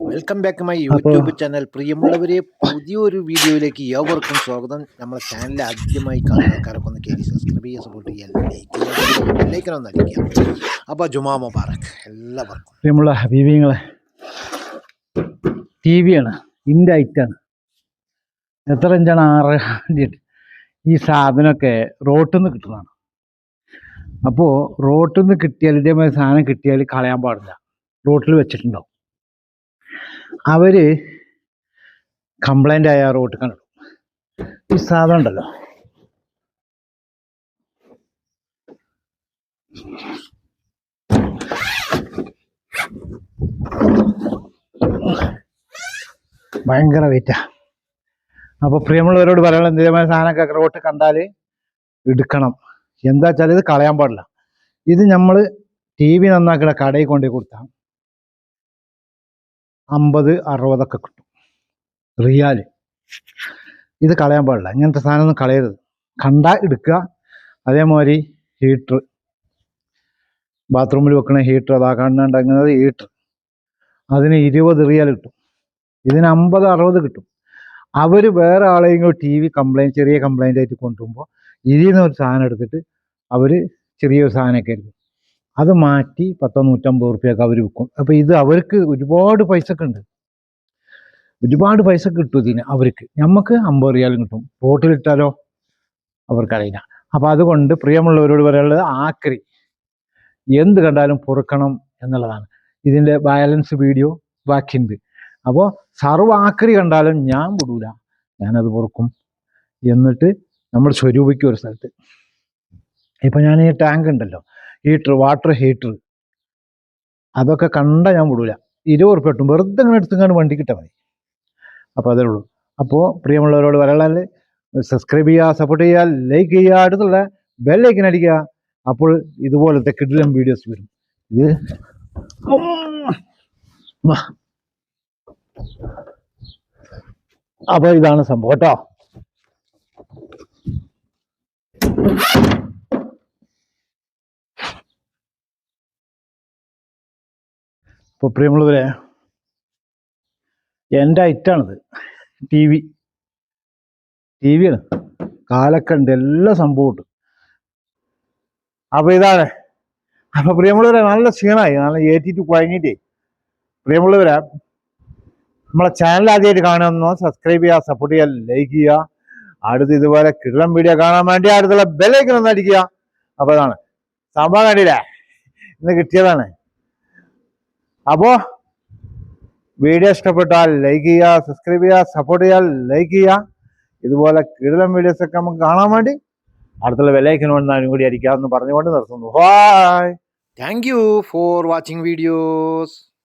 Welcome back my YouTube channel പ്രിയമുള്ളവരെ പുതിയൊരു വീഡിയോയിലേക്ക് ഏവർക്കും സ്വാഗതം. നമ്മുടെ ചാനൽ ആദ്യമായി കാണുന്ന ആൾക്കാരൊക്കെ ഒന്ന് കയറി സബ്സ്ക്രൈബ് ചെയ്യുക സപ്പോർട്ട് ചെയ്യുക ലൈക്ക് ഒന്ന് അടിക്കുക. അപ്പോൾ ജുമാ മുബാറക് എല്ലാവർക്കും. പ്രിയമുള്ള ഹബീബിങ്ങളെ ടി വിയാണ് ഇന്റെ ഐറ്റാണ് എത്ര ഇഞ്ചാണ് ആറ് ഈ സാധനമൊക്കെ റോട്ടിൽ നിന്ന് കിട്ടുന്നതാണ്. അപ്പോൾ റോട്ടിൽ നിന്ന് കിട്ടിയാൽ ഇതേമാതിരി സാധനം കിട്ടിയാൽ കളയാൻ പാടില്ല. റോട്ടിൽ വെച്ചിട്ടുണ്ടാവും. അവർ കംപ്ലൈന്റ് ആയ റോട്ട് കണ്ടു. ഈ സാധനം ഉണ്ടല്ലോ. ഭയങ്കര വെയിറ്റാ അപ്പോൾ പ്രിയമുള്ളവരോട് പറയാനുള്ള എന്തെങ്കിലും സാധനമൊക്കെ റോട്ട് കണ്ടാൽ എടുക്കണം. എന്താ വെച്ചാൽ ഇത് കളയാൻ പാടില്ല. ഇത് നമ്മൾ ടി വി നന്നാക്കുന്ന കടയിൽ കൊണ്ടുപോയി കൊടുത്താൽ അമ്പത് അറുപതൊക്കെ കിട്ടും. റിയാൽ ഇത് കളയാൻ പാടില്ല. ഇങ്ങനത്തെ സാധനമൊന്നും കളയരുത്. കണ്ട എടുക്കുക. അതേമാതിരി ഹീറ്റർ. ബാത്റൂമിൽ വെക്കണ ഹീറ്റർ അതാ കണ്ടുണ്ടെങ്കിൽ ഹീറ്റർ. അതിന് ഇരുപത് റിയാൽ കിട്ടും. ഇതിന് അമ്പത് അറുപത് കിട്ടും. അവർ വേറെ ആളെയും ടി വി കംപ്ലൈന്റ് ചെറിയ കംപ്ലൈന്റ് ആയിട്ട് കൊണ്ടുപോകുമ്പോൾ ഇതിൽ നിന്ന് ഒരു സാധനം എടുത്തിട്ട് അവർ ചെറിയൊരു സാധനമൊക്കെ ആയിരിക്കും അത് മാറ്റി പത്തോ നൂറ്റമ്പത് റുപ്യൊക്കെ അവർ വിൽക്കും. അപ്പോൾ ഇത് അവർക്ക് ഒരുപാട് പൈസ ഒക്കെ ഉണ്ട്. ഒരുപാട് പൈസ കിട്ടും ഇതിന് അവർക്ക്. നമുക്ക് അമ്പത് റിയാലും കിട്ടും. റോട്ടിലിട്ടാലോ അവർക്കറിയില്ല. അപ്പോൾ അതുകൊണ്ട് പ്രിയമുള്ളവരോട് പറയാനുള്ളത് ആക്രി. എന്ത് കണ്ടാലും പൊറുക്കണം എന്നുള്ളതാണ്. ഇതിന്റെ ബാലൻസ് വീഡിയോ ബാക്കിയുണ്ട്. അപ്പോൾ സർവ ആക്രി കണ്ടാലും ഞാൻ വിടൂല. ഞാനത് പൊറുക്കും. എന്നിട്ട് നമ്മൾ സ്വരൂപിക്കും ഒരു സ്ഥലത്ത്. ഇപ്പം ഞാൻ ഈ ടാങ്ക് ഉണ്ടല്ലോ. ഹീറ്റർ വാട്ടർ ഹീറ്റർ അതൊക്കെ കണ്ട ഞാൻ വിടൂല. ഇരുപത് ഉറുപ്പ് കിട്ടും. വെറുതെ ഇങ്ങനെ എടുത്തുകൊണ്ട് വണ്ടി കിട്ടാൻ മതി. അപ്പോൾ അതേ ഉള്ളൂ. അപ്പോൾ പ്രിയമുള്ളവരോട് പറയാനുള്ളത് സബ്സ്ക്രൈബ് ചെയ്യുക സപ്പോർട്ട് ചെയ്യുക ലൈക്ക് ചെയ്യുക അടുത്തുള്ള ബെല്ലൈക്കൻ അടിക്കുക. അപ്പോൾ ഇതുപോലത്തെ കിഡിലം വീഡിയോസ് വരും. ഇത്. അപ്പോൾ ഇതാണ് സംഭവം കേട്ടോ. ഇപ്പോൾ പ്രിയമുള്ളവരെ എന്റെ ഐറ്റാണിത് ടി വി. ടി വിയാണ്. കാലൊക്കെ ഉണ്ട് എല്ലാ സംഭവം ഉണ്ട്. അപ്പോൾ ഇതാണ് അപ്പോൾ പ്രിയമുള്ളവരെ നല്ല ക്ഷീണമായി. നല്ല ഏറ്റിട്ട് കുഴങ്ങിയിട്ടേ. പ്രിയമുള്ളവരെ നമ്മളെ ചാനൽ ആദ്യമായിട്ട് കാണുന്ന സബ്സ്ക്രൈബ് ചെയ്യുക സപ്പോർട്ട് ചെയ്യുക ലൈക്ക് ചെയ്യുക. അടുത്ത് ഇതുപോലെ കിടലം വീഡിയോ കാണാൻ വേണ്ടി അടുത്തുള്ള ബെല്ലൈക്കൻ ഒന്ന് അടിക്കുക. അപ്പോൾ അതാണ് സംഭവം കണ്ടില്ലേ? ഇന്ന് കിട്ടിയതാണ്. അപ്പോൾ വീഡിയോ ഇഷ്ടപ്പെട്ടാൽ ലൈക്ക് ചെയ്യുക സബ്സ്ക്രൈബ് ചെയ്യുക സപ്പോർട്ട് ചെയ്യുക ലൈക്ക് ചെയ്യുക. ഇതുപോലെ കിടലം വീഡിയോസ് ഒക്കെ നമുക്ക് കാണാൻ വേണ്ടി അടുത്തുള്ള ബെല്ലൈക്കൻ ഞാൻ കൂടി അടിക്കാമെന്ന് പറഞ്ഞുകൊണ്ട് നിർത്തുന്നു. Hi thank you for watching videos